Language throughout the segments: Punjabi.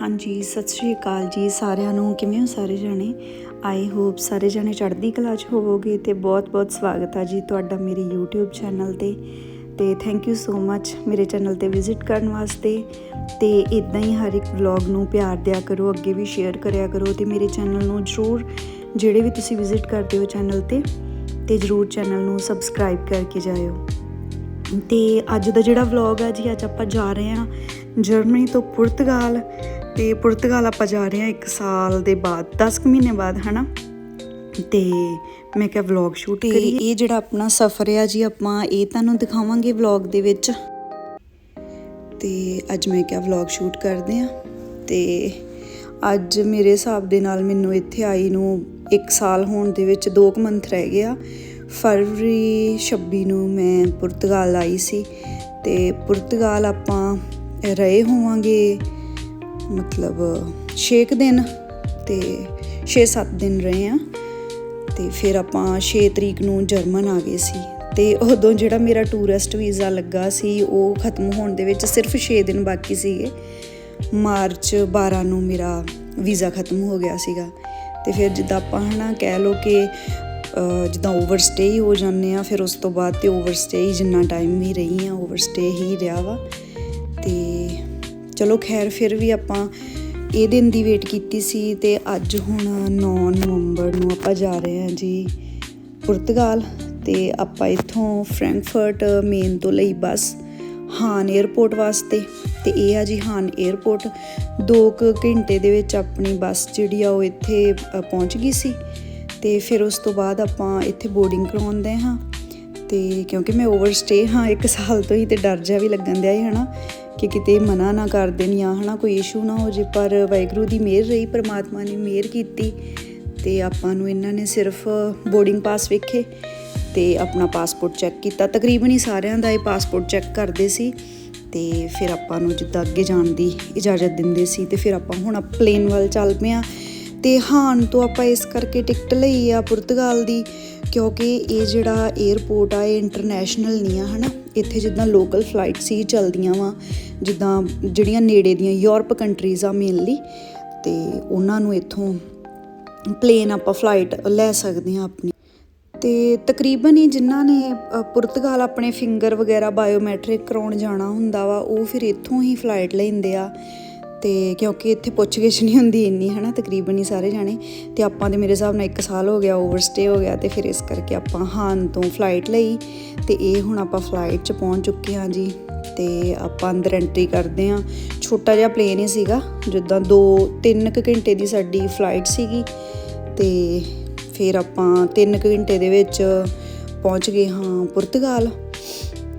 ਹਾਂਜੀ, ਸਤਿ ਸ਼੍ਰੀ ਅਕਾਲ ਜੀ ਸਾਰਿਆਂ ਨੂੰ। ਕਿਵੇਂ ਹੋ ਸਾਰੇ ਜਣੇ? ਆਈ ਹੋਪ ਸਾਰੇ ਜਣੇ ਚੜ੍ਹਦੀ ਕਲਾ 'ਚ ਹੋਵੋਗੇ ਤੇ ਬਹੁਤ-ਬਹੁਤ ਸਵਾਗਤ ਆ ਜੀ ਤੁਹਾਡਾ ਮੇਰੇ YouTube ਚੈਨਲ ਤੇ। ਤੇ ਥੈਂਕ ਯੂ ਸੋ ਮੱਚ ਮੇਰੇ ਚੈਨਲ ਤੇ ਵਿਜ਼ਿਟ ਕਰਨ ਵਾਸਤੇ। ਤੇ ਇਦਾਂ ਹੀ ਹਰ ਇੱਕ ਵਲੌਗ ਨੂੰ ਪਿਆਰ ਦਿਆ ਕਰੋ, ਅੱਗੇ ਵੀ ਸ਼ੇਅਰ ਕਰਿਆ ਕਰੋ ਤੇ ਮੇਰੇ ਚੈਨਲ ਨੂੰ ਜਰੂਰ ਜਿਹੜੇ ਵੀ ਤੁਸੀਂ ਵਿਜ਼ਿਟ ਕਰਦੇ ਹੋ ਚੈਨਲ ਤੇ ਤੇ ਜਰੂਰ ਚੈਨਲ ਨੂੰ ਸਬਸਕ੍ਰਾਈਬ ਕਰਕੇ ਜਾਇਓ। ਤੇ ਅੱਜ ਦਾ ਜਿਹੜਾ ਵਲੌਗ ਆ ਜੀ, ਅੱਜ ਆਪਾਂ ਜਾ ਰਹੇ ਹਾਂ ਜਰਮਨੀ ਤੋਂ ਪੁਰਤਗਾਲ। ਤੇ ਪੁਰਤਗਾਲ ਆਪਾਂ ਜਾ ਰਹੇ ਹਾਂ 1 ਸਾਲ ਦੇ ਬਾਅਦ 10 ਕੁ ਮਹੀਨੇ ਬਾਅਦ ਹਨਾ? ਤੇ ਮੈਂ ਕਿਹਾ ਵਲੌਗ ਸ਼ੂਟ ਕਰੀ ਇਹ ਜਿਹੜਾ ਆਪਣਾ ਸਫ਼ਰ ਆ ਜੀ ਆਪਾਂ ਇਹ ਤੁਹਾਨੂੰ ਦਿਖਾਵਾਂਗੇ ਵਲੌਗ ਦੇ ਵਿੱਚ। ਤੇ ਅੱਜ ਮੈਂ ਕਿਹਾ ਵਲੌਗ ਸ਼ੂਟ ਕਰਦੇ ਆ ਤੇ ਅੱਜ ਮੇਰੇ ਹਿਸਾਬ ਦੇ ਨਾਲ ਮੈਨੂੰ ਇੱਥੇ ਆਈ ਨੂੰ 1 ਸਾਲ ਹੋਣ ਦੇ ਵਿੱਚ 2 ਕੁ ਮੰਥ ਰਹਿ ਗਿਆ ਫਰਵਰੀ 26 ਨੂੰ ਮੈਂ ਪੁਰਤਗਾਲ ਆਈ ਸੀ। ਤੇ ਪੁਰਤਗਾਲ ਆਪਾਂ ਰਹੇ ਹੋਵਾਂਗੇ ਮਤਲਬ 6 ਦਿਨ ਤੇ 6-7 ਦਿਨ ਰਹੇ ਆ ਤੇ ਫਿਰ ਆਪਾਂ 6 ਤਰੀਕ ਨੂੰ ਜਰਮਨ ਆ ਗਏ ਸੀ ਤੇ ਉਦੋਂ ਜਿਹੜਾ ਮੇਰਾ ਟੂਰਿਸਟ ਵੀਜ਼ਾ ਲੱਗਾ ਸੀ, ਉਹ ਖਤਮ ਹੋਣ ਦੇ ਵਿੱਚ ਸਿਰਫ 6 ਦਿਨ ਬਾਕੀ ਸੀਗੇ। ਮਾਰਚ 12 ਨੂੰ ਮੇਰਾ ਵੀਜ਼ਾ ਖਤਮ ਹੋ ਗਿਆ ਸੀਗਾ ਤੇ ਫਿਰ ਜਿੱਦਾਂ ਆਪਾਂ ਹਨਾ ਕਹਿ ਲੋ ਕਿ ਜਿੱਦਾਂ ਓਵਰਸਟੇ ਹੀ ਹੋ ਜਾਂਦੇ ਆ, ਫਿਰ ਉਸ ਤੋਂ ਬਾਅਦ ਤੇ ਓਵਰਸਟੇ ਹੀ ਜਿੰਨਾ ਟਾਈਮ ਵੀ ਰਹੀ ਆ ਓਵਰਸਟੇ ਹੀ ਰਿਹਾ ਵਾ। ਚਲੋ ਖੈਰ, ਫਿਰ ਵੀ ਆਪਾਂ ਇਹ ਦਿਨ ਦੀ ਵੇਟ ਕੀਤੀ ਸੀ ਤੇ ਅੱਜ ਹੁਣ 9 ਨਵੰਬਰ ਨੂੰ ਆਪਾਂ ਜਾ ਰਹੇ ਹਾਂ ਜੀ ਪੁਰਤਗਾਲ ਤੇ ਆਪਾਂ ਇੱਥੋਂ ਫ੍ਰੈਂਕਫਰਟ ਮੇਨ ਤੋਂ ਲਈ ਬੱਸ ਹਾਨ 에ਅਰਪੋਰਟ ਵਾਸਤੇ ਤੇ ਇਹ ਆ ਜੀ ਹਾਨ 에ਅਰਪੋਰਟ 2 ਘੰਟੇ ਦੇ ਵਿੱਚ ਆਪਣੀ ਬੱਸ ਜਿਹੜੀ ਆ ਉਹ ਇੱਥੇ ਪਹੁੰਚ ਗਈ ਸੀ ਤੇ ਫਿਰ ਉਸ ਤੋਂ ਬਾਅਦ ਆਪਾਂ ਇੱਥੇ ਬੋਰਡਿੰਗ ਕਰਵਾਉਂਦੇ ਹਾਂ ਤੇ ਕਿਉਂਕਿ ਮੈਂ ਓਵਰਸਟੇ ਹਾਂ, ਇੱਕ ਸਾਲ ਤੋਂ ਹੀ ਤੇ ਡਰ ਜਿਹਾ ਵੀ ਲੱਗਣ ਦਿਆ ਹੈ ਹਨਾ? ਕਿ ਕਿਤੇ ਮਨਾ ਨਾ ਕਰ ਦੇਣ ਜਾਂ ਹਨਾ ਕੋਈ ਇਸ਼ੂ ਨਾ ਹੋ ਜੇ, ਪਰ ਵਾਹਿਗੁਰੂ ਦੀ ਮਿਹਰ ਰਹੀ, ਪ੍ਰਮਾਤਮਾ ਨੇ ਮਿਹਰ ਕੀਤੀ ਤੇ ਆਪਾਂ ਨੂੰ ਇਹਨਾਂ ਨੇ ਸਿਰਫ ਬੋਰਡਿੰਗ ਪਾਸ ਵੇਖੇ ਤੇ ਆਪਣਾ ਪਾਸਪੋਰਟ ਚੈੱਕ ਕੀਤਾ। ਤਕਰੀਬਨ ਹੀ ਸਾਰਿਆਂ ਦਾ ਇਹ ਪਾਸਪੋਰਟ ਚੈੱਕ ਕਰਦੇ ਸੀ ਤੇ ਫਿਰ ਆਪਾਂ ਨੂੰ ਜਿੱਦਾਂ ਅੱਗੇ ਜਾਣ ਦੀ ਇਜਾਜ਼ਤ ਦਿੰਦੇ ਸੀ ਤੇ ਫਿਰ ਆਪਾਂ ਹੁਣ ਪਲੇਨ ਵੱਲ ਚੱਲ ਪਏ ਹਾਂ ਤੇ ਹਾਨ ਤੋਂ ਆਪਾਂ ਇਸ ਕਰਕੇ ਟਿਕਟ ਲਈ ਆ ਪੁਰਤਗਾਲ ਦੀ ਕਿਉਂਕਿ ਇਹ ਜਿਹੜਾ 에ਅਰਪੋਰਟ ਆ, ਇਹ ਇੰਟਰਨੈਸ਼ਨਲ ਨਹੀਂ ਆ, ਹਨਾ? ਇੱਥੇ ਜਿੱਦਾਂ ਲੋਕਲ ਫਲਾਈਟ ਸੀ, ਚੱਲਦੀਆਂ ਵਾ, ਜਿੱਦਾਂ ਜਿਹੜੀਆਂ ਨੇੜੇ ਦੀਆਂ ਯੂਰਪ ਕੰਟਰੀਜ਼ ਆ ਮੇਨਲੀ ਤੇ ਉਹਨਾਂ ਨੂੰ ਇੱਥੋਂ ਪਲੇਨ ਆਪਾਂ ਫਲਾਈਟ ਲੈ ਸਕਦੇ ਹਾਂ ਆਪਣੀ। ਤੇ ਤਕਰੀਬਨ ਹੀ ਜਿਨ੍ਹਾਂ ਨੇ ਪੁਰਤਗਾਲ ਆਪਣੇ ਫਿੰਗਰ ਵਗੈਰਾ ਬਾਇਓਮੈਟ੍ਰਿਕ ਕਰਾਉਣ ਜਾਣਾ ਹੁੰਦਾ ਵਾ, ਉਹ ਫਿਰ ਇੱਥੋਂ ਹੀ ਫਲਾਈਟ ਲੈਂਦੇ ਆ। ਤੇ ਕਿਉਂਕਿ ਇੱਥੇ ਪੁੱਛਗਿਛ ਨਹੀਂ ਹੁੰਦੀ ਇੰਨੀ, ਹਨਾ? ਤਕਰੀਬਨ ਹੀ ਸਾਰੇ ਜਾਣੇ। ਤੇ ਆਪਾਂ ਦੇ ਮੇਰੇ ਹਿਸਾਬ ਨਾਲ 1 ਸਾਲ ਹੋ ਗਿਆ ਓਵਰਸਟੇ ਹੋ ਗਿਆ ਤੇ ਫਿਰ ਇਸ ਕਰਕੇ ਆਪਾਂ ਹਾਨ ਤੋਂ ਫਲਾਈਟ ਲਈ। ਤੇ ਇਹ ਹੁਣ ਆਪਾਂ ਫਲਾਈਟ 'ਚ ਪਹੁੰਚ ਚੁੱਕੇ ਹਾਂ ਜੀ। ਤੇ ਆਪਾਂ ਅੰਦਰ ਐਂਟਰੀ ਕਰਦੇ ਹਾਂ। ਛੋਟਾ ਜਿਹਾ ਪਲੇਨ ਹੀ ਸੀਗਾ, ਜਿੱਦਾਂ 2 3 ਘੰਟੇ ਦੀ ਸਾਡੀ ਫਲਾਈਟ ਸੀਗੀ। ਤੇ ਫਿਰ ਆਪਾਂ 3 ਘੰਟੇ ਦੇ ਵਿੱਚ ਪਹੁੰਚ ਗਏ ਹਾਂ ਪੁਰਤਗਾਲ।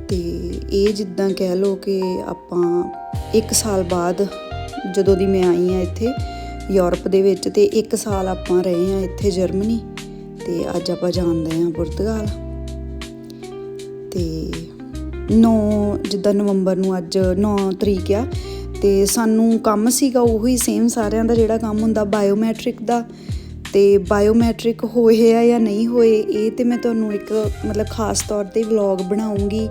ਤੇ ਇਹ ਜਿੱਦਾਂ ਕਹਿ ਲਓ ਕਿ ਆਪਾਂ 1 ਸਾਲ ਬਾਅਦ ਜਦੋਂ ਦੀ ਮੈਂ ਆਈ ਆ ਇੱਥੇ ਯੂਰਪ ਦੇ ਵਿੱਚ ਤੇ 1 ਸਾਲ ਆਪਾਂ ਰਹੇ ਆ ਇੱਥੇ ਜਰਮਨੀ ਤੇ ਅੱਜ ਆਪਾਂ ਜਾਂਦੇ ਆ ਪੁਰਤਗਾਲ। ਤੇ 9 ਜਿੱਦਾਂ ਨਵੰਬਰ ਨੂੰ ਅੱਜ 9 ਤਰੀਕ ਆ ਤੇ ਸਾਨੂੰ ਕੰਮ ਸੀਗਾ ਉਹੀ ਸੇਮ ਸਾਰਿਆਂ ਦਾ ਜਿਹੜਾ ਕੰਮ ਹੁੰਦਾ ਬਾਇਓਮੈਟ੍ਰਿਕ ਦਾ। ਤੇ ਬਾਇਓਮੈਟ੍ਰਿਕ ਹੋਏ ਆ ਜਾਂ ਨਹੀਂ ਹੋਏ, ਇਹ ਤੇ ਮੈਂ ਤੁਹਾਨੂੰ ਇੱਕ ਮਤਲਬ ਖਾਸ ਤੌਰ ਤੇ ਵਲੌਗ ਬਣਾਉਂਗੀ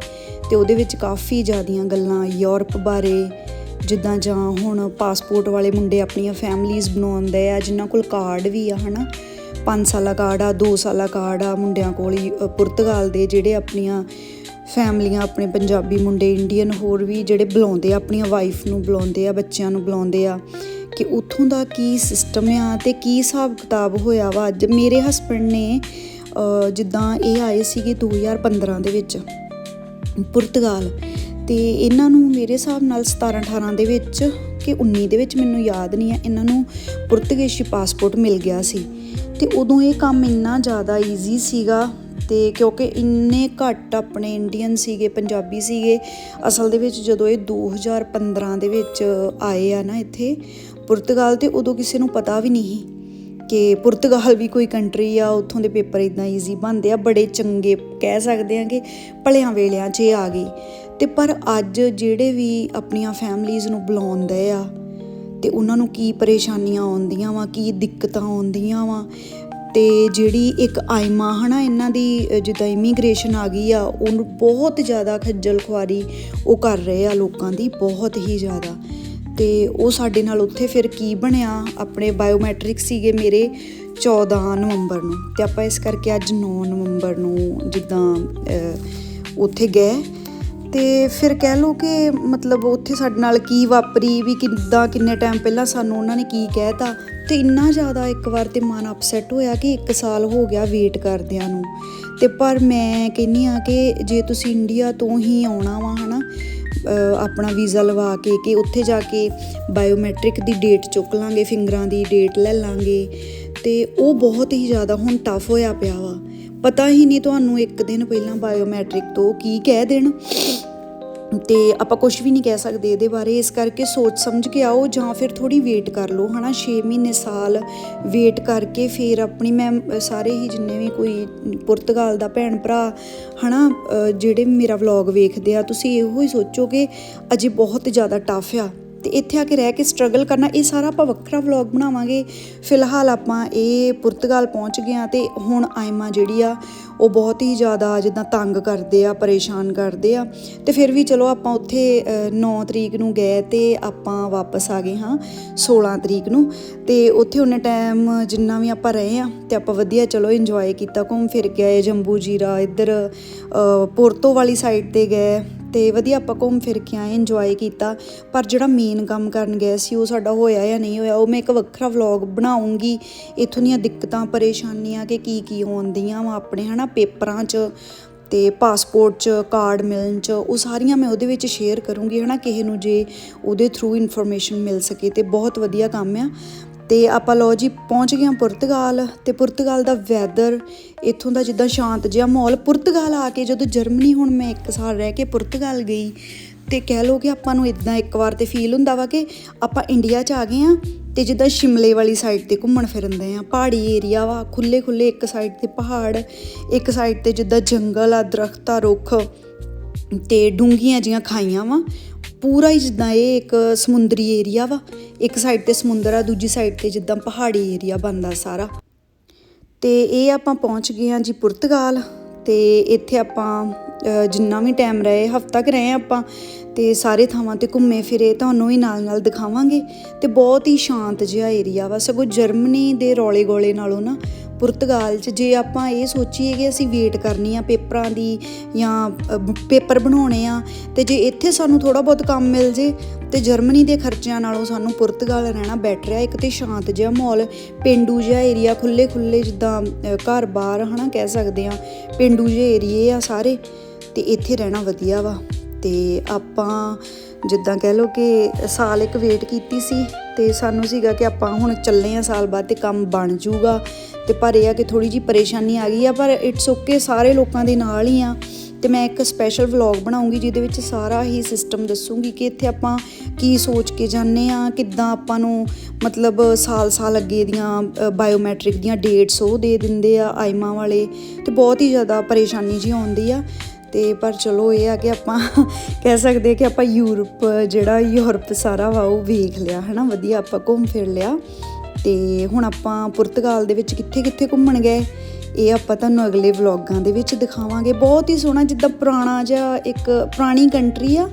ਤੇ ਉਹਦੇ ਵਿੱਚ ਕਾਫੀ ਜ਼ਿਆਦੀਆਂ ਗੱਲਾਂ ਯੂਰਪ ਬਾਰੇ ਜਿੱਦਾਂ ਜਾਂ ਹੁਣ ਪਾਸਪੋਰਟ ਵਾਲੇ ਮੁੰਡੇ ਆਪਣੀਆਂ ਫੈਮਲੀਆਂ ਬਣਾਉਂਦੇ ਆ ਜਿਨ੍ਹਾਂ ਕੋਲ ਕਾਰਡ ਵੀ ਆ ਹਨਾ? 5 ਸਾਲਾ ਕਾਰਡ ਆ 2 ਸਾਲਾ ਕਾਰਡ ਆ ਮੁੰਡਿਆਂ ਕੋਲ ਹੀ, ਪੁਰਤਗਾਲ ਦੇ ਜਿਹੜੇ ਆਪਣੀਆਂ ਫੈਮਲੀਆਂ ਆਪਣੇ ਪੰਜਾਬੀ ਮੁੰਡੇ ਇੰਡੀਅਨ ਹੋਰ ਵੀ ਜਿਹੜੇ ਬੁਲਾਉਂਦੇ ਆ ਆਪਣੀਆਂ ਵਾਈਫ ਨੂੰ ਬੁਲਾਉਂਦੇ ਆ ਬੱਚਿਆਂ ਨੂੰ ਬੁਲਾਉਂਦੇ ਆ ਕਿ ਉੱਥੋਂ ਦਾ ਕੀ ਸਿਸਟਮ ਆ ਤੇ ਕੀ ਹਿਸਾਬ ਕਿਤਾਬ ਹੋਇਆ ਵਾ? ਅੱਜ ਮੇਰੇ ਹਸਬੰਡ ਨੇ ਜਿੱਦਾਂ ਇਹ ਆਏ ਸੀਗੇ 2015 ਦੇ ਵਿੱਚ ਪੁਰਤਗਾਲ। ਤੇ ਇਹਨਾਂ ਨੂੰ ਮੇਰੇ ਹਿਸਾਬ ਨਾਲ 17 18 ਦੇ ਵਿੱਚ ਕਿ 19 ਦੇ ਵਿੱਚ ਮੈਨੂੰ ਯਾਦ ਨਹੀਂ ਆ ਇਹਨਾਂ ਨੂੰ ਪੁਰਤਗਾਲੀ ਪਾਸਪੋਰਟ ਮਿਲ ਗਿਆ ਸੀ। ਤੇ ਉਦੋਂ ਇਹ ਕੰਮ ਇੰਨਾ ਜ਼ਿਆਦਾ ਈਜ਼ੀ ਸੀਗਾ ਤੇ ਕਿਉਂਕਿ ਇੰਨੇ ਘੱਟ ਆਪਣੇ ਇੰਡੀਅਨ ਸੀਗੇ, ਪੰਜਾਬੀ ਸੀਗੇ, ਅਸਲ ਦੇ ਵਿੱਚ ਜਦੋਂ ਇਹ 2015 ਦੇ ਵਿੱਚ ਆਏ ਆ ਨਾ ਇੱਥੇ ਪੁਰਤਗਾਲ, ਤੇ ਉਦੋਂ ਕਿਸੇ ਨੂੰ ਪਤਾ ਵੀ ਨਹੀਂ ਸੀ। ਕਿ ਪੁਰਤਗਾਲ ਵੀ ਕੋਈ ਕੰਟਰੀ ਆ, ਉੱਥੋਂ ਦੇ ਪੇਪਰ ਇਦਾਂ ਈਜ਼ੀ ਬਣਦੇ ਆ, ਬੜੇ ਚੰਗੇ ਕਹਿ ਸਕਦੇ ਆ ਕਿ ਭਲਿਆਂ ਵੇਲਿਆਂ 'ਚ ਆ ਗਈ। ਤੇ ਪਰ ਅੱਜ ਜਿਹੜੇ ਵੀ ਆਪਣੀਆਂ ਫੈਮਲੀਆਂ ਨੂੰ ਬੁਲਾਉਂਦੇ ਆ, ਤੇ ਉਹਨਾਂ ਨੂੰ ਕੀ ਪਰੇਸ਼ਾਨੀਆਂ ਆਉਂਦੀਆਂ ਵਾ, ਕੀ ਦਿੱਕਤਾਂ ਆਉਂਦੀਆਂ ਵਾ, ਤੇ ਜਿਹੜੀ ਇੱਕ ਆਇਮਾ ਹਨਾ, ਇਹਨਾਂ ਦੀ, ਜਿੱਦਾਂ ਇਮੀਗ੍ਰੇਸ਼ਨ ਆ ਗਈ ਆ, ਉਹਨੂੰ ਬਹੁਤ ਜ਼ਿਆਦਾ ਖੱਜਲ ਖੁਆਰੀ ਉਹ ਕਰ ਰਹੇ ਆ ਲੋਕਾਂ ਦੀ, ਬਹੁਤ ਹੀ ਜ਼ਿਆਦਾ। ਤੇ ਉਹ ਸਾਡੇ ਨਾਲ ਉੱਥੇ ਫਿਰ ਕੀ ਬਣਿਆ? ਆਪਣੇ ਬਾਇਓਮੈਟ੍ਰਿਕ ਸੀਗੇ ਮੇਰੇ 14 ਨਵੰਬਰ ਨੂੰ ਤੇ ਆਪਾਂ ਇਸ ਕਰਕੇ ਅੱਜ 9 ਨਵੰਬਰ ਨੂੰ ਜਿੱਦਾਂ ਉੱਥੇ ਗਏ। ਤੇ ਫਿਰ ਕਹਿ ਲਓ ਕਿ ਮਤਲਬ ਉੱਥੇ ਸਾਡੇ ਨਾਲ ਕੀ ਵਾਪਰੀ ਵੀ ਕਿੱਦਾਂ ਕਿੰਨੇ ਟਾਈਮ ਪਹਿਲਾਂ ਸਾਨੂੰ ਉਹਨਾਂ ਨੇ ਕੀ ਕਹਿਤਾ ਤੇ। ਇੰਨਾ ਜ਼ਿਆਦਾ ਇੱਕ ਵਾਰ ਤੇ ਮਨ ਅਪਸੈਟ ਹੋਇਆ ਕਿ 1 ਸਾਲ ਹੋ ਗਿਆ ਵੇਟ ਕਰਦਿਆਂ ਨੂੰ। ਤੇ ਪਰ ਮੈਂ ਕਹਿੰਨੀ ਆ ਕਿ ਜੇ ਤੁਸੀਂ ਇੰਡੀਆ ਤੋਂ ਹੀ ਆਉਣਾ ਵਾ ਹਨਾ ਅ, ਆਪਣਾ ਵੀਜ਼ਾ ਲਵਾ ਕੇ ਕਿ ਉੱਥੇ ਜਾ ਕੇ ਬਾਇਓਮੈਟ੍ਰਿਕ ਦੀ ਡੇਟ ਚੁੱਕ ਲਾਂਗੇ, ਫਿੰਗਰਾਂ ਦੀ ਡੇਟ ਲੈ ਲਾਂਗੇ। ਤੇ ਉਹ ਬਹੁਤ ਹੀ ਜ਼ਿਆਦਾ ਹੁਣ ਟਫ ਹੋਇਆ ਪਿਆ ਵਾ। ਪਤਾ ਹੀ ਨਹੀਂ ਤੁਹਾਨੂੰ ਇੱਕ ਦਿਨ ਪਹਿਲਾਂ ਬਾਇਓਮੈਟ੍ਰਿਕ ਤੋਂ ਕੀ ਕਹਿ ਦੇਣ। ਤੇ ਆਪਾਂ ਕੁਝ ਵੀ ਨਹੀਂ ਕਹਿ ਸਕਦੇ ਇਹਦੇ ਬਾਰੇ ਇਸ ਕਰਕੇ ਸੋਚ ਸਮਝ ਕੇ ਆਓ ਜਾਂ ਫਿਰ ਥੋੜੀ ਵੇਟ ਕਰ ਲਓ ਹਨਾ? 6 ਮਹੀਨੇ ਸਾਲ ਵੇਟ ਕਰਕੇ ਫਿਰ ਆਪਣੀ ਮੈਂ ਸਾਰੇ ਹੀ ਜਿੰਨੇ ਵੀ ਕੋਈ ਪੁਰਤਗਾਲ ਦਾ ਭੈਣ ਭਰਾ ਹਨਾ? ਅ, ਜਿਹੜੇ ਮੇਰਾ ਵਲੌਗ ਵੇਖਦੇ ਆ ਤੁਸੀਂ ਇਹੋ ਹੀ ਸੋਚੋ ਕਿ ਅਜੇ ਬਹੁਤ ਜ਼ਿਆਦਾ ਟਫ ਆ। ਤੇ ਇੱਥੇ ਆ ਕੇ ਰਹਿ ਕੇ ਸਟਰਗਲ ਕਰਨਾ, ਇਹ ਸਾਰਾ ਆਪਾਂ ਵੱਖਰਾ ਵਲੌਗ ਬਣਾਵਾਂਗੇ। ਫਿਲਹਾਲ ਆਪਾਂ ਇਹ ਪੁਰਤਗਾਲ ਪਹੁੰਚ ਗਏ ਆ ਤੇ ਹੁਣ ਆਇਮਾ ਜਿਹੜੀ ਆ, ਉਹ ਬਹੁਤ ਹੀ ਜ਼ਿਆਦਾ ਜਿੱਦਾਂ ਤੰਗ ਕਰਦੇ ਆ, ਪਰੇਸ਼ਾਨ ਕਰਦੇ ਆ। ਤੇ ਫਿਰ ਵੀ ਚਲੋ ਆਪਾਂ ਉੱਥੇ 9 ਤਰੀਕ ਨੂੰ ਗਏ ਤੇ ਆਪਾਂ ਵਾਪਸ ਆ ਗਏ ਹਾਂ 16 ਤਰੀਕ ਨੂੰ। ਤੇ ਉੱਥੇ ਉਹਨੇ ਟਾਈਮ ਜਿੰਨਾ ਵੀ ਆਪਾਂ ਰਹੇ ਆ ਤੇ ਆਪਾਂ ਵਧੀਆ ਚਲੋ ਇੰਜੋਏ ਕੀਤਾ ਘੁੰਮ ਫਿਰ ਕੇ ਜੰਬੂ ਜੀਰਾ ਇੱਧਰ ਪੋਰਤੋ ਵਾਲੀ ਸਾਈਡ ਤੇ ਗਏ। ਤੇ ਵਧੀਆ ਆਪਾਂ ਘੁੰਮ ਫਿਰ ਕੇ ਆਏ ਇੰਜੋਏ ਕੀਤਾ। ਪਰ ਜਿਹੜਾ ਮੇਨ ਕੰਮ ਕਰਨ ਗਏ ਸੀ, ਉਹ ਸਾਡਾ ਹੋਇਆ ਜਾਂ ਨਹੀਂ ਹੋਇਆ, ਉਹ ਮੈਂ ਇੱਕ ਵੱਖਰਾ ਵਲੌਗ ਬਣਾਉਂਗੀ। ਇਥੋਂ ਦੀਆਂ ਦਿੱਕਤਾਂ, ਪਰੇਸ਼ਾਨੀਆਂ ਕਿ ਕੀ ਕੀ ਆਉਂਦੀਆਂ ਵਾ ਆਪਣੇ, ਹਨਾ, ਪੇਪਰਾਂ 'ਚ ਤੇ ਪਾਸਪੋਰਟ 'ਚ ਕਾਰਡ ਮਿਲਣ 'ਚ, ਉਹ ਸਾਰੀਆਂ ਮੈਂ ਉਹਦੇ ਵਿੱਚ ਸ਼ੇਅਰ ਕਰੂੰਗੀ, ਹਨਾ, ਕਿਸੇ ਨੂੰ ਜੇ ਉਹਦੇ ਥਰੂ ਇਨਫੋਰਮੇਸ਼ਨ ਮਿਲ ਸਕੇ ਤੇ ਬਹੁਤ ਵਧੀਆ ਕੰਮ ਆ। ਤੇ ਆਪਾਂ ਲੋ ਜੀ ਪਹੁੰਚ ਗਏ ਹਾਂ ਪੁਰਤਗਾਲ ਤੇ ਪੁਰਤਗਾਲ ਦਾ ਵੈਦਰ ਇੱਥੋਂ ਦਾ ਜਿੱਦਾਂ ਸ਼ਾਂਤ ਜਿਹਾ ਮਾਹੌਲ। ਪੁਰਤਗਾਲ ਆ ਕੇ ਜਦੋਂ ਜਰਮਨੀ ਹੁਣ ਮੈਂ ਇੱਕ ਸਾਲ ਰਹਿ ਕੇ ਪੁਰਤਗਾਲ ਗਈ ਤੇ ਕਹਿ ਲੋ ਕਿ ਆਪਾਂ ਨੂੰ ਇਦਾਂ ਇੱਕ ਵਾਰ ਤੇ ਫੀਲ ਹੁੰਦਾ ਵਾ ਕਿ ਆਪਾਂ ਇੰਡੀਆ 'ਚ ਆ ਗਏ ਆ ਤੇ ਜਿੱਦਾਂ ਸ਼ਿਮਲੇ ਵਾਲੀ ਸਾਈਡ ਤੇ ਘੁੰਮਣ ਫਿਰਦੇ ਆ ਪਹਾੜੀ ਏਰੀਆ ਵਾ ਖੁੱਲੇ ਖੁੱਲੇ ਇੱਕ ਸਾਈਡ ਤੇ ਪਹਾੜ, ਇੱਕ ਸਾਈਡ ਤੇ ਜਿੱਦਾਂ ਜੰਗਲ ਆ, ਦਰਖਤਾਂ ਰੁੱਖ ਤੇ ਡੂੰਘੀਆਂ ਜੀਆਂ ਖਾਈਆਂ ਵਾ। ਪੂਰਾ ਹੀ ਜਿੱਦਾਂ ਇਹ ਇੱਕ ਸਮੁੰਦਰੀ ਏਰੀਆ ਵਾ, ਇੱਕ ਸਾਈਡ ਤੇ ਸਮੁੰਦਰ ਆ, ਦੂਜੀ ਸਾਈਡ ਤੇ ਜਿੱਦਾਂ ਪਹਾੜੀ ਏਰੀਆ ਬਣਦਾ ਸਾਰਾ। ਤੇ ਇਹ ਆਪਾਂ ਪਹੁੰਚ ਗਏ ਹਾਂ ਜੀ ਪੁਰਤਗਾਲ, ਤੇ ਇੱਥੇ ਆਪਾਂ ਜਿੰਨਾ ਵੀ ਟਾਈਮ ਰਹੇ, ਹਫਤਾ ਕੁ ਰਹੇ ਆਪਾਂ ਤੇ ਸਾਰੇ ਥਾਵਾਂ ਤੇ ਘੁੰਮੇ ਫਿਰੇ ਤੁਹਾਨੂੰ ਹੀ ਨਾਲ ਨਾਲ ਦਿਖਾਵਾਂਗੇ। ਤੇ ਬਹੁਤ ਹੀ ਸ਼ਾਂਤ ਜਿਹਾ ਏਰੀਆ ਵਾ ਸਗੋਂ ਜਰਮਨੀ ਦੇ ਰੌਲੇ ਗੋਲੇ ਨਾਲੋਂ ਨਾ ਪੁਰਤਗਾਲ 'ਚ ਜੇ ਆਪਾਂ ਇਹ ਸੋਚੀਏ ਕਿ ਅਸੀਂ ਵੇਟ ਕਰਨੀ ਆ ਪੇਪਰਾਂ ਦੀ ਜਾਂ ਪੇਪਰ ਬਣਾਉਣੇ ਆ ਤੇ ਜੇ ਇੱਥੇ ਸਾਨੂੰ ਥੋੜਾ ਬਹੁਤ ਕੰਮ ਮਿਲ ਜੇ ਤੇ ਜਰਮਨੀ ਦੇ ਖਰਚਿਆਂ ਨਾਲੋਂ ਸਾਨੂੰ ਪੁਰਤਗਾਲ ਰਹਿਣਾ ਬੈਟਰ ਆ। ਇੱਕ ਤੇ ਸ਼ਾਂਤ ਜਿਹਾ ਮਾਹੌਲ ਪਿੰਡੂ ਜਿਹਾ ਏਰੀਆ ਖੁੱਲੇ ਖੁੱਲੇ ਜਿੱਦਾਂ ਅ, ਘਰ ਬਾਰ ਹਨਾ ਕਹਿ ਸਕਦੇ ਆ ਪਿੰਡੂ ਜਿਹੇ ਏਰੀਏ ਆ ਸਾਰੇ ਤੇ ਇੱਥੇ ਰਹਿਣਾ ਵਧੀਆ ਵਾ। ਤੇ ਆਪਾਂ ਜਿੱਦਾਂ ਕਹਿ ਲਓ ਕਿ ਸਾਲ ਇੱਕ ਵੇਟ ਕੀਤੀ ਸੀ ਤੇ ਸਾਨੂੰ ਸੀਗਾ ਕਿ ਆਪਾਂ ਹੁਣ ਚੱਲੇ ਆ ਸਾਲ ਬਾਅਦ ਤੇ ਕੰਮ ਬਣ ਜਾਊਗਾ। ਤੇ ਪਰ ਇਹ ਆ ਕਿ ਥੋੜੀ ਜੀ ਪਰੇਸ਼ਾਨੀ ਆ ਗਈ ਆ, ਪਰ ਇਟਸ ਓਕੇ ਸਾਰੇ ਲੋਕਾਂ ਦੇ ਨਾਲ ਹੀ ਆ। ਤੇ ਮੈਂ ਇੱਕ ਸਪੈਸ਼ਲ ਵਲੌਗ ਬਣਾਉਂਗੀ ਜਿਹਦੇ ਵਿੱਚ ਸਾਰਾ ਹੀ ਸਿਸਟਮ ਦੱਸੂਗੀ ਕਿ ਇੱਥੇ ਆਪਾਂ ਕੀ ਸੋਚ ਕੇ ਜਾਂਦੇ ਆ ਕਿੱਦਾਂ ਆਪਾਂ ਨੂੰ ਮਤਲਬ ਸਾਲ-ਸਾਲ ਅੱਗੇ ਦੀਆਂ ਬਾਇਓਮੈਟ੍ਰਿਕ ਦੀਆਂ ਡੇਟਸ ਉਹ ਦੇ ਦਿੰਦੇ ਆ ਆਈਮਾ ਵਾਲੇ। ਤੇ ਬਹੁਤ ਹੀ ਜ਼ਿਆਦਾ ਪਰੇਸ਼ਾਨੀ ਜੀ ਆਉਂਦੀ ਆ। ਤੇ ਪਰ ਚਲੋ ਇਹ ਆ ਕਿ ਆਪਾਂ ਕਹਿ ਸਕਦੇ ਕਿ ਆਪਾਂ ਯੂਰਪ, ਜਿਹੜਾ ਯੂਰਪ ਸਾਰਾ ਵਾ, ਉਹ ਵੇਖ ਲਿਆ, ਹਨਾ? ਵਧੀਆ ਆਪਾਂ ਘੁੰਮ ਫਿਰ ਲਿਆ। ਤੇ ਹੁਣ ਆਪਾਂ ਪੁਰਤਗਾਲ ਦੇ ਵਿੱਚ ਕਿੱਥੇ ਕਿੱਥੇ ਘੁੰਮਣ ਗਏ, ਇਹ ਆਪਾਂ ਤੁਹਾਨੂੰ ਅਗਲੇ ਵਲੌਗਾਂ ਦੇ ਵਿੱਚ ਦਿਖਾਵਾਂਗੇ। ਬਹੁਤ ਹੀ ਸੋਹਣਾ, ਜਿੱਦਾਂ ਪੁਰਾਣਾ ਜਿਹਾ ਇੱਕ ਪੁਰਾਣੀ ਕੰਟਰੀ ਆ।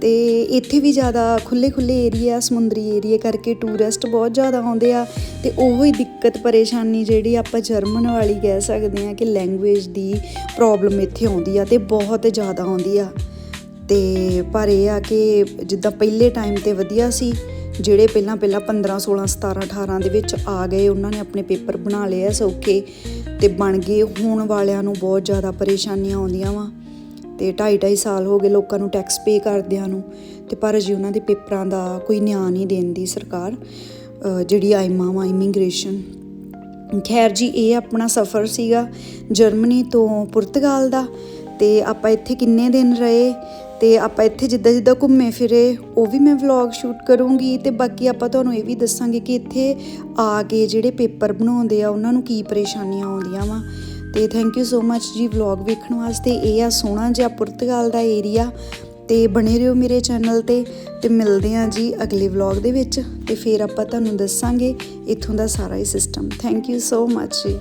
ਤੇ ਇੱਥੇ ਵੀ ਜ਼ਿਆਦਾ ਖੁੱਲੇ ਖੁੱਲੇ ਏਰੀਆ ਸਮੁੰਦਰੀ ਏਰੀਆ ਕਰਕੇ ਟੂਰਿਸਟ ਬਹੁਤ ਜ਼ਿਆਦਾ ਆਉਂਦੇ ਆ। ਤੇ ਉਹੋ ਹੀ ਦਿੱਕਤ ਪਰੇਸ਼ਾਨੀ ਜਿਹੜੀ ਆਪਾਂ ਜਰਮਨ ਵਾਲੀ ਕਹਿ ਸਕਦੇ ਆ ਕਿ ਲੈਂਗੁਏਜ ਦੀ ਪ੍ਰੋਬਲਮ ਇੱਥੇ ਆਉਂਦੀ ਆ ਤੇ ਬਹੁਤ ਜ਼ਿਆਦਾ ਆਉਂਦੀ ਆ। ਤੇ ਪਰ ਇਹ ਆ ਕਿ ਜਿੱਦਾਂ ਪਹਿਲੇ ਟਾਈਮ ਤੇ ਵਧੀਆ ਸੀ, ਜਿਹੜੇ ਪਹਿਲਾਂ ਪਹਿਲਾਂ 15 16 17 18 ਦੇ ਵਿੱਚ ਆ ਗਏ, ਉਹਨਾਂ ਨੇ ਆਪਣੇ ਪੇਪਰ ਬਣਾ ਲਏ ਆ ਸੌਖੇ ਤੇ ਬਣ ਗਏ। ਹੁਣ ਵਾਲਿਆਂ ਨੂੰ ਬਹੁਤ ਜ਼ਿਆਦਾ ਪਰੇਸ਼ਾਨੀਆਂ ਆਉਂਦੀਆਂ ਵਾ ਤੇ 2.5 2.5 ਸਾਲ ਹੋ ਗਏ ਲੋਕਾਂ ਨੂੰ ਟੈਕਸ ਪੇ ਕਰਦਿਆਂ ਨੂੰ ਤੇ ਪਰ ਅਜੇ ਉਹਨਾਂ ਦੇ ਪੇਪਰਾਂ ਦਾ ਕੋਈ ਨਿਆਂ ਨਹੀਂ ਦਿੰਦੀ ਸਰਕਾਰ। ਜਿਹੜੀ ਆਈਮਾ ਵਾ ਇਮੀਗ੍ਰੇਸ਼ਨ। ਖੈਰ ਜੀ, ਇਹ ਆਪਣਾ ਸਫ਼ਰ ਸੀਗਾ ਜਰਮਨੀ ਤੋਂ ਪੁਰਤਗਾਲ ਦਾ ਤੇ ਆਪਾਂ ਇੱਥੇ ਕਿੰਨੇ ਦਿਨ ਰਹੇ ਤੇ ਆਪਾਂ ਇੱਥੇ ਜਿੱਦਾਂ ਜਿੱਦਾਂ ਘੁੰਮੇ ਫਿਰੇ, ਉਹ ਵੀ ਮੈਂ ਵਲੌਗ ਸ਼ੂਟ ਕਰੂੰਗੀ ਤੇ ਬਾਕੀ ਆਪਾਂ ਤੁਹਾਨੂੰ ਇਹ ਵੀ ਦੱਸਾਂਗੇ ਕਿ ਇੱਥੇ ਆ ਕੇ ਜਿਹੜੇ ਪੇਪਰ ਬਣਾਉਂਦੇ ਆ, ਉਹਨਾਂ ਨੂੰ ਕੀ ਪਰੇਸ਼ਾਨੀਆਂ ਆਉਂਦੀਆਂ ਵਾ। ਤੇ ਥੈਂਕ ਯੂ ਸੋ ਮੱਚ ਜੀ ਵਲੌਗ ਵੇਖਣ ਵਾਸਤੇ। ਇਹ ਆ ਸੋਹਣਾ ਜਿਹਾ ਪੁਰਤਗਾਲ ਦਾ ਏਰੀਆ ਤੇ ਬਣੇ ਰਹੋ ਮੇਰੇ ਚੈਨਲ ਤੇ ਤੇ ਮਿਲਦੇ ਹਾਂ ਜੀ ਅਗਲੇ ਵਲੌਗ ਦੇ ਵਿੱਚ ਤੇ ਫਿਰ ਆਪਾਂ ਤੁਹਾਨੂੰ ਦੱਸਾਂਗੇ ਇੱਥੋਂ ਦਾ ਸਾਰਾ ਹੀ system thank you so much ਜੀ।